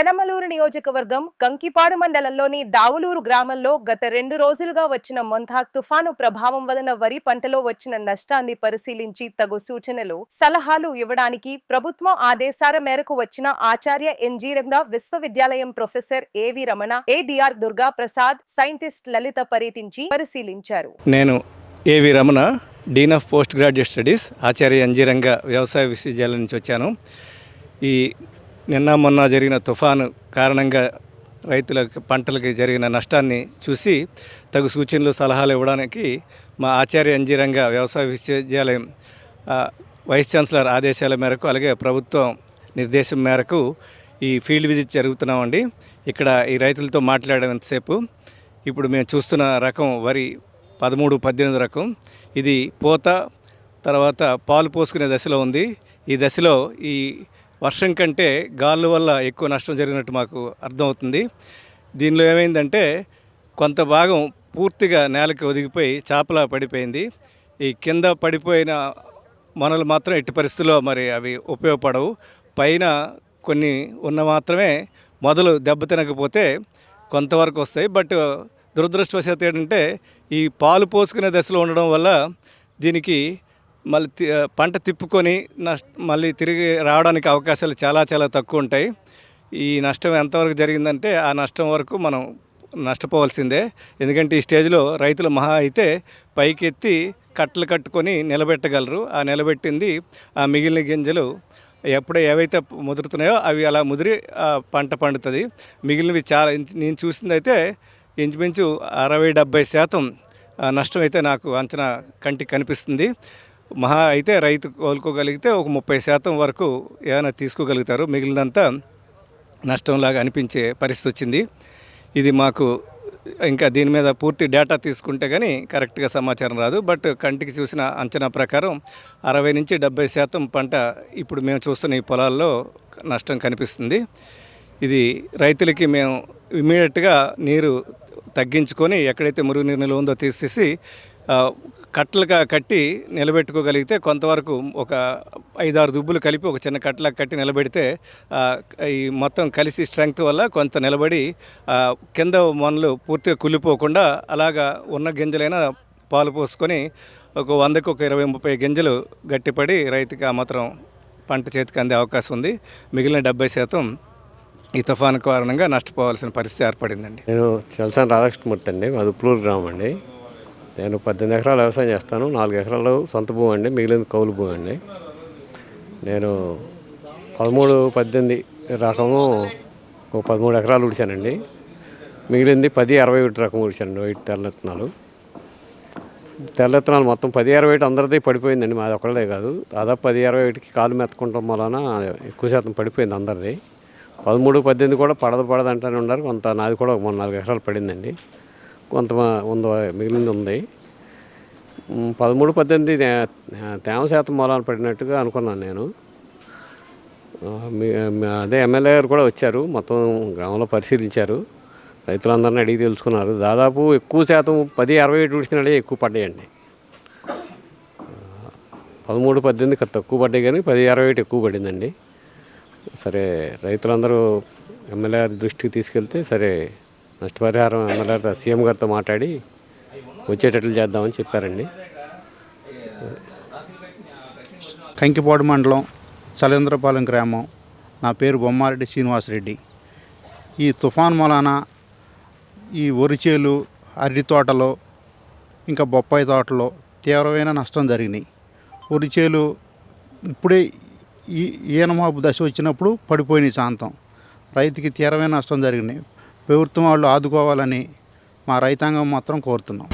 పెనమలూరు నియోజకవర్గం కంకిపాడు మండలంలోని దావులూరు గ్రామంలో గత రెండు రోజులుగా వచ్చిన మొంతాక్ తుఫాను ప్రభావం వలన వరి పంటలో వచ్చిన నష్టాన్ని పరిశీలించి తగు సూచనలు సలహాలు ఇవ్వడానికి ప్రభుత్వం ఆదేశాల మేరకు వచ్చిన ఆచార్య ఎంజీరంగా విశ్వవిద్యాలయం professor AV Ramana ADR Durga Prasad scientist Lalitha పర్యటించి పరిశీలించారు. నేను AV Ramana dean of post graduate studies ఆచార్య అంజీరంగ వ్యవసాయ విశ్వవిద్యాలయం నుంచి వచ్చాను. ఈ నిన్న మొన్న జరిగిన తుఫాను కారణంగా రైతుల పంటలకి జరిగిన నష్టాన్ని చూసి తగు సూచనలు సలహాలు ఇవ్వడానికి మా ఆచార్య అంజీరంగ వ్యవసాయ విశ్వవిద్యాలయం వైస్ ఛాన్సలర్ ఆదేశాల మేరకు అలాగే ప్రభుత్వం నిర్దేశం మేరకు ఈ ఫీల్డ్ విజిట్ జరుగుతున్నామండి. ఇక్కడ ఈ రైతులతో మాట్లాడేంతసేపు ఇప్పుడు మేము చూస్తున్న రకం వరి పదమూడు పద్దెనిమిది రకం. ఇది పూత తర్వాత పాలు పోసుకునే దశలో ఉంది. ఈ దశలో ఈ వర్షం కంటే గాళ్ళు వల్ల ఎక్కువ నష్టం జరిగినట్టు మాకు అర్థమవుతుంది. దీనిలో ఏమైందంటే కొంత భాగం పూర్తిగా నేలకి ఒదిగిపోయి చేపల పడిపోయింది. ఈ కింద పడిపోయిన మనలు మాత్రం ఎట్టి పరిస్థితుల్లో మరి అవి ఉపయోగపడవు. పైన కొన్ని ఉన్న మాత్రమే మొదలు దెబ్బతినకపోతే కొంతవరకు వస్తాయి. బట్ దురదృష్టవశాత్తు ఏంటంటే ఈ పాలు పోసుకునే దశలో ఉండడం వల్ల దీనికి మళ్ళీ తి- పంట తిప్పుకొని నష్ట మళ్ళీ తిరిగి రావడానికి అవకాశాలు చాలా చాలా తక్కువ ఉంటాయి. ఈ నష్టం ఎంతవరకు జరిగిందంటే ఆ నష్టం వరకు మనం నష్టపోవాల్సిందే. ఎందుకంటే ఈ స్టేజ్లో రైతులు మహా అయితే పైకెత్తి కట్టలు కట్టుకొని నిలబెట్టగలరు. ఆ నిలబెట్టింది ఆ మిగిలిన గింజలు ఎప్పుడే ఏవైతే ముదురుతున్నాయో అవి అలా ముదిరి ఆ పంట పండుతుంది. మిగిలినవి చాలా నేను చూసింది అయితే ఇంచుమించు అరవై డెబ్బై శాతం ఆ, నష్టం అయితే నాకు అంచనా కంటికి కనిపిస్తుంది. మహా అయితే రైతు కోలుకోగలిగితే ఒక ముప్పై శాతం వరకు ఏమైనా తీసుకోగలుగుతారు. మిగిలినంతా నష్టంలాగా అనిపించే పరిస్థితి వచ్చింది. ఇది మాకు ఇంకా దీని మీద పూర్తి డేటా తీసుకుంటే కానీ కరెక్ట్గా సమాచారం రాదు. బట్ కంటికి చూసిన అంచనా ప్రకారం అరవై నుంచి డెబ్బై శాతం పంట ఇప్పుడు మేము చూస్తున్న ఈ పొలాల్లో నష్టం కనిపిస్తుంది. ఇది రైతులకి మేము ఇమీడియట్గా నీరు తగ్గించుకొని ఎక్కడైతే మురుగునీరు నిల్వ ఉందో తీసేసి కట్టలుగా కట్టి నిలబెట్టుకోగలిగితే కొంతవరకు ఒక ఐదారు దుబ్బులు కలిపి ఒక చిన్న కట్టలా కట్టి నిలబెడితే ఈ మొత్తం కలిసి స్ట్రెంగ్త్ వల్ల కొంత నిలబడి కింద మనలు పూర్తిగా కుళ్ళిపోకుండా అలాగా ఉన్న గింజలైనా పాలు పోసుకొని ఒక వందకు ఒక ఇరవై ముప్పై గింజలు గట్టిపడి రైతుకి ఆ మాత్రం పంట చేతికి అందే అవకాశం ఉంది. మిగిలిన డెబ్బై శాతం ఈ తుఫాను కారణంగా నష్టపోవాల్సిన పరిస్థితి ఏర్పడిందండి. నేను చల్సాన్ రాధాకృష్ణమూర్తి అండి. మాది ఉప్పులూరు గ్రామం అండి. నేను పద్దెనిమిది ఎకరాలు వ్యవసాయం చేస్తాను నాలుగు ఎకరాలు సొంత భూమి అండి మిగిలిన కౌలు భూమి అండి. నేను పదమూడు పద్దెనిమిది రకము ఒక పదమూడు ఎకరాలు ఉడిచానండి మిగిలింది పది అరవై ఒకటి రకం ఉడిచానండి వైట్ తెల్లెత్తనాలు తెల్లెత్తనాలు మొత్తం పది అరవై ఒకటి అందరిది పడిపోయిందండి మాది ఒకళ్ళదే కాదు. దాదాపు పది అరవై ఒకటికి కాలు మెత్తకుంటాం వలన ఎక్కువ శాతం పడిపోయింది అందరిది. పదమూడు పద్దెనిమిది కూడా పడదు పడదు అంటూనే ఉన్నారు. కొంత నాది కూడా ఒక మూడు నాలుగు ఎకరాలు పడిందండి. కొంత ఉంది మిగిలింది ఉంది. పదమూడు పద్దెనిమిది తేమ శాతం మూలాన పడినట్టుగా అనుకున్నాను నేను. అదే ఎమ్మెల్యే గారు కూడా వచ్చారు మొత్తం గ్రామంలో పరిశీలించారు. రైతులందరినీ అడిగి తెలుసుకున్నారు. దాదాపు ఎక్కువ శాతం పది అరవై ఏడు విడిచినాడే ఎక్కువ పడ్డాయండి. పదమూడు పద్దెనిమిది తక్కువ పడ్డాయి కానీ పది అరవై ఏడు ఎక్కువ పడిందండి. సరే రైతులందరూ ఎమ్మెల్యే గారి దృష్టికి తీసుకెళ్తే సరే నష్టపరిహారం ఎమ్మెల్యే సీఎం గారితో మాట్లాడి వచ్చేటట్లు చేద్దామని చెప్పారండి. కంకిపాడు మండలం చలేంద్రపాలెం గ్రామం. నా పేరు బొమ్మారెడ్డి శ్రీనివాసరెడ్డి. ఈ తుఫాన్ మూలాన ఈ వరిచేలు అరటి తోటలో ఇంకా బొప్పాయి తోటలో తీవ్రమైన నష్టం జరిగినాయి. వరిచేలు ఇప్పుడే ఈ ఈనమాపు దశ వచ్చినప్పుడు పడిపోయినాయి శాంతం రైతుకి తీవ్రమైన నష్టం జరిగినాయి. ప్రభుత్వం వాళ్ళు ఆదుకోవాలని మా రైతాంగం మాత్రం కోరుతున్నాం.